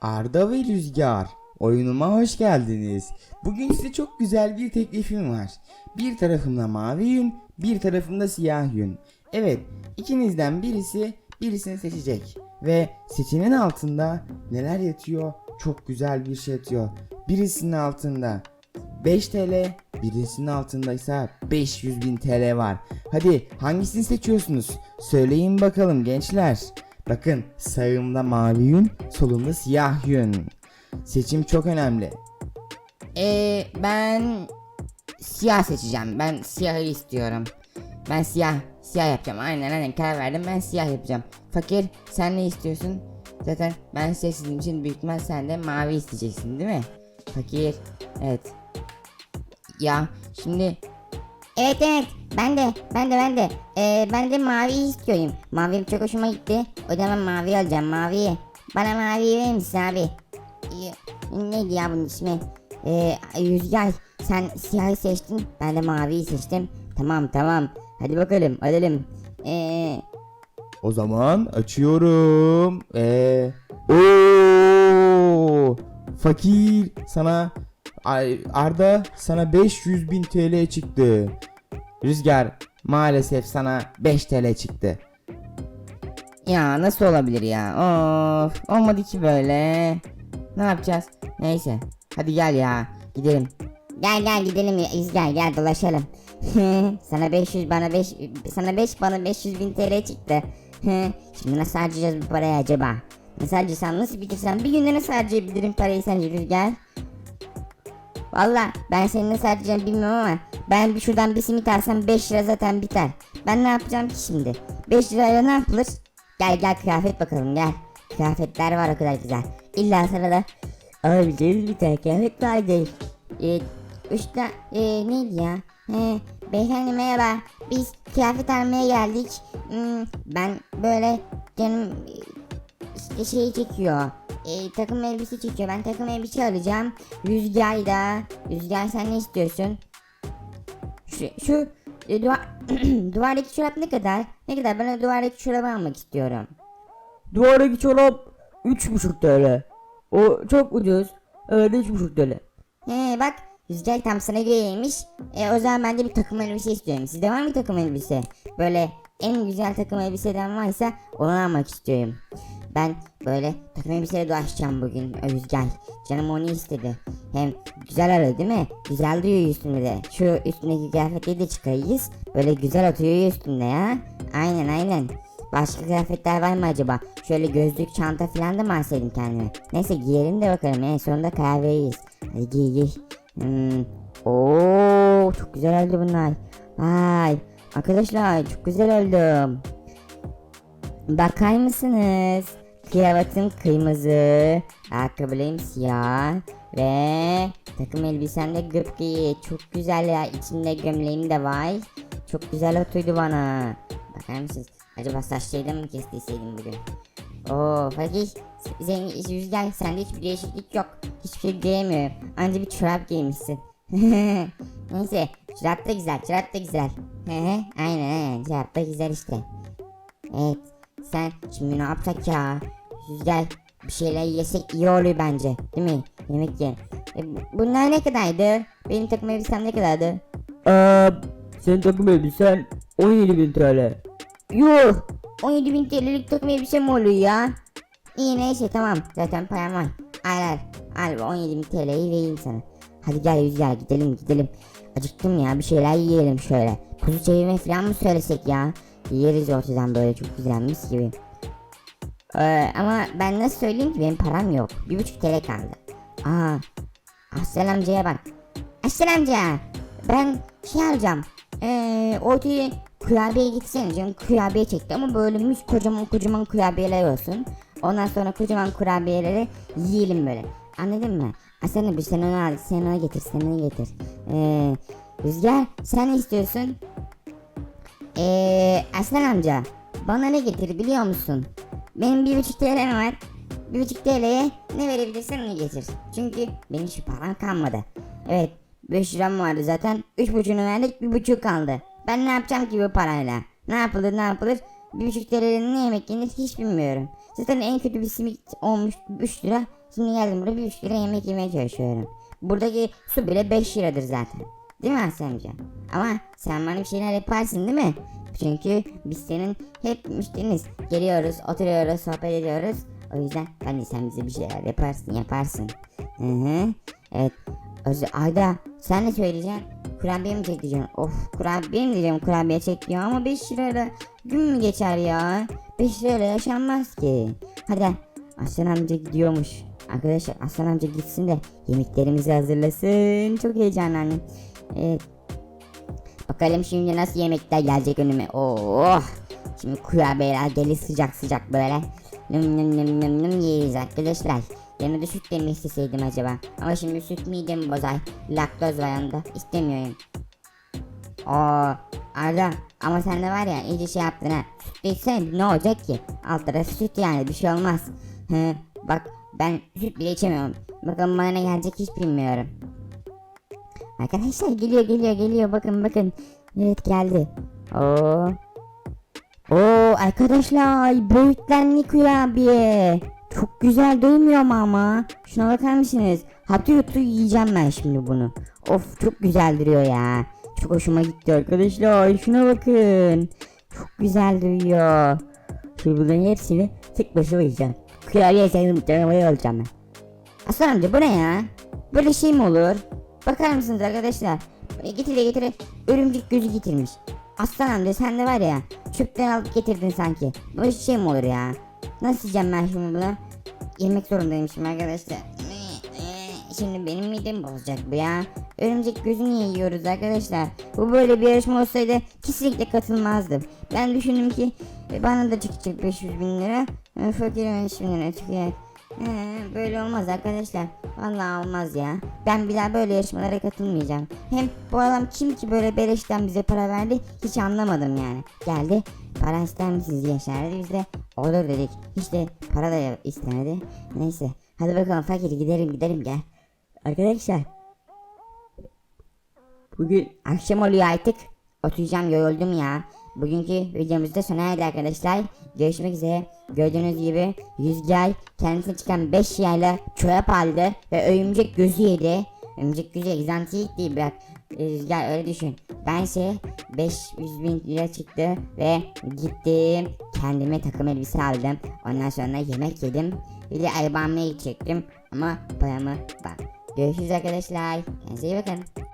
Arda ve Rüzgar, oyunuma hoş geldiniz. Bugün size çok güzel bir teklifim var. Bir tarafımda mavi yün, bir tarafımda siyah yün. Evet, ikinizden birisi birisini seçecek. Ve seçeneğin altında neler yatıyor? Çok güzel bir şey yatıyor. Birisinin altında 5 TL, birisinin altında ise 500 bin TL var. Hadi hangisini seçiyorsunuz? Söyleyin bakalım gençler. Bakın sağımda mavi yün, solumda siyah yün. Seçim çok önemli. Ee, ben siyah seçeceğim. Ben siyahı istiyorum. Ben siyah, siyah yapacağım. Aynen aynen karar verdim. Ben siyah yapacağım. Fakir sen ne istiyorsun? Zaten ben istediğim için büyük ihtimal sen de mavi isteyeceksin değil mi? Fakir. Evet. Ya şimdi Evet evet ben de ben de ben de ee, ben de mavi istiyorum. Mavi çok hoşuma gitti. O zaman mavi alacağım mavi. Bana mavi verir misin abi? Ee, Neydi ya bunun ismi? Ee, Rüzgar sen siyahı seçtin ben de maviyi seçtim. Tamam tamam hadi bakalım alalım. Ee, O zaman açıyorum. Ee, Oo! Fakir sana Arda sana 500 bin TL çıktı. Rüzgar maalesef sana 5 TL çıktı. ya nasıl olabilir ya? Of olmadı ki böyle. Ne yapacağız? Neyse. Hadi gel ya. Gidelim. gel gel gidelim Rüzgar gel dolaşalım. sana 500 bana 5 sana 5 bana 500 bin TL çıktı. Şimdi nasıl harcayacağız bu parayı acaba? Nasıl harcaysam nasıl bitirsem bir günde nasıl harcayabilirim parayı sence Rüzgar? Valla ben senin nasıl harcayacağını bilmiyorum ama ben bir şuradan bir simit alsam 5 lira zaten biter. Ben ne yapacağım ki şimdi? 5 lirayla ne yapılır? Gel gel kıyafet bakalım gel. Kıyafetler var o kadar güzel. İlla sana da alabileceğimiz bir tane kıyafet var değil. Ee, işte e, neydi ya? He, beyefendi merhaba. Biz kıyafet almaya geldik. Hmm, ben böyle canım işte şeyi çekiyor. E, takım elbise çekiyor. Ben takım elbise alacağım. Rüzgar da. Rüzgar sen ne istiyorsun? Şu, şu e, duvar, duvardaki çorap ne kadar? Ne kadar? Ben o duvardaki çorabı almak istiyorum. Duvardaki çorap 3,5 TL. O çok ucuz. Evet 3,5 TL. He bak Rüzgar tam sana göreymiş. E, o zaman ben de bir takım elbise istiyorum. Sizde var mı takım elbise? Böyle en güzel takım elbiseden varsa onu almak istiyorum. Ben böyle takım elbiseyle dolaşacağım bugün Rüzgar. Canım onu istedi. Hem güzel aradı değil mi? Güzel duruyor üstünde de. Şu üstündeki kıyafetleri de çıkarıyız. Böyle güzel oturuyor üstünde ya. Aynen aynen. Başka kıyafetler var mı acaba? Şöyle gözlük, çanta falan da mı alsaydım kendime? Neyse giyelim de bakalım. En sonunda karar. Hadi giy giy. Hmm. Oo, çok güzel oldu bunlar. Vay. Arkadaşlar çok güzel oldum. Bakar mısınız? Kravatım kırmızı, ayakkabılarım siyah ve takım elbisem de gıpgri. Çok güzel ya. İçinde gömleğim de var. Çok güzel oturdu bana. Bakar mısınız? Acaba saçlarımı mı kestiyseydim bugün? Oo fakir. Zengin rüzgar sende hiçbir değişiklik yok. Hiçbir şey giyemiyorum. Anca bir çorap giymişsin. Neyse çorap da güzel çorap da güzel. aynen aynen çorap da güzel işte. Evet sen şimdi ne yapsak ya? Rüzgar bir şeyler yesek iyi olur bence değil mi? Yemek ye. E, bu- bunlar ne kadardı? Benim takım elbisem ne kadardı? Eee senin takım elbisen 17.000 TL. Yuh! 17 bin TL'lik takım elbise mi oluyor ya? İyi neyse tamam zaten param var. Al al. Al 17 bin TL'yi vereyim sana. Hadi gel Rüzgar gidelim gidelim. Acıktım ya bir şeyler yiyelim şöyle. Kuzu çevirme falan mı söylesek ya? Yeriz ortadan böyle çok güzel mis gibi. Ee, ama ben nasıl söyleyeyim ki benim param yok. Bir buçuk TL kaldı. Aa, Aslan amcaya bak. Aslan amca ben şey alacağım. Ee, ortaya kurabiye gitsene canım kurabiye çekti ama böyle mis kocaman kocaman kurabiyeler olsun. Ondan sonra kocaman kurabiyeleri yiyelim böyle. Anladın mı? Aslan abi sen onu al, sen onu getir, sen onu getir. Ee, Rüzgar sen ne istiyorsun? Ee, Aslan amca bana ne getir biliyor musun? Benim bir buçuk TL'm var. Bir buçuk TL'ye ne verebilirsen onu getir. Çünkü benim şu param kalmadı. Evet 5 liram vardı zaten. Üç buçuğunu verdik bir buçuk kaldı. Ben ne yapacağım ki bu parayla? Ne yapılır ne yapılır? Bir buçuk TL'nin ne yemek yenir hiç bilmiyorum. Zaten en kötü bir simit olmuş 3 lira. Şimdi geldim burada bir 3 lira yemek yemeye çalışıyorum. Buradaki su bile 5 liradır zaten. Değil mi amca? Ama sen bana bir şeyler yaparsın değil mi? Çünkü biz senin hep müşteriniz. Geliyoruz, oturuyoruz, sohbet ediyoruz. O yüzden ben de sen bize bir şeyler yaparsın, yaparsın. Hı hı. Evet. Ayda sen ne söyleyeceksin? Kurabiye mi çekeceksin? Of kurabiye mi diyeceğim kurabiye çek ama 5 lirayla gün mü geçer ya? 5 lirayla yaşanmaz ki. Hadi Aslan amca gidiyormuş. Arkadaşlar Aslan amca gitsin de yemeklerimizi hazırlasın. Çok heyecanlandım. Evet. Bakalım şimdi nasıl yemekler gelecek önüme. Oh. Şimdi kurabiyeler gelir sıcak sıcak böyle. Nım nım nım nım nım yeriz arkadaşlar. Yanına da süt de mi isteseydim acaba? Ama şimdi süt midemi bozar. Laktoz var yanında. İstemiyorum. Oo Arda ama sen de var ya iyice şey yaptın ha. Süt de içsen ne olacak ki? Alt tarafı süt yani bir şey olmaz. Hı, bak ben süt bile içemiyorum. Bakın bana ne gelecek hiç bilmiyorum. Arkadaşlar geliyor geliyor geliyor bakın bakın. Evet geldi. Oo. Oo arkadaşlar böğürtlenli kurabiye. Çok güzel duymuyor mu ama? Şuna bakar mısınız? Hatı yutu yiyeceğim ben şimdi bunu. Of çok güzel duruyor ya. Çok hoşuma gitti arkadaşlar. Şuna bakın. Çok güzel duyuyor. Şimdi bunların hepsini tek başıma yiyeceğim. Kurabiye sevdim canımaya alacağım ben. Aslan amca bu ne ya? Böyle şey mi olur? Bakar mısınız arkadaşlar? Böyle getire getire örümcek gözü getirmiş. Aslan amca sen de var ya çöpten alıp getirdin sanki. Böyle şey mi olur ya? Nasıl yiyeceğim ben şimdi bunu? Yemek zorundayım şimdi arkadaşlar. Şimdi benim midem bozacak bu ya. Örümcek gözü niye yiyoruz arkadaşlar? Bu böyle bir yarışma olsaydı kesinlikle katılmazdım. Ben düşündüm ki bana da çıkacak 500 bin lira. E, Fakirin 5 bin lira çıkacak. Ee, böyle olmaz arkadaşlar. Vallahi olmaz ya. Ben bir daha böyle yarışmalara katılmayacağım. Hem bu adam kim ki böyle beleşten bize para verdi hiç anlamadım yani. Geldi para ister misiniz diye yaşardı biz de olur dedik. Hiç de para da istemedi. Neyse hadi bakalım fakir gidelim gidelim gel. Arkadaşlar Bugün akşam oluyor artık. Oturacağım yoruldum ya. Bugünkü videomuz da sona erdi arkadaşlar. Görüşmek üzere. Gördüğünüz gibi Rüzgar kendisine çıkan 5 yayla çorap aldı ve örümcek gözü yedi. Örümcek gözü egzantrik değil bırak. Rüzgar öyle düşün. Bense 500 bin lira çıktı ve gittim kendime takım elbise aldım. Ondan sonra yemek yedim. Bir de arabamla gidecektim ama paramı bak. Görüşürüz arkadaşlar. Kendinize iyi bakın.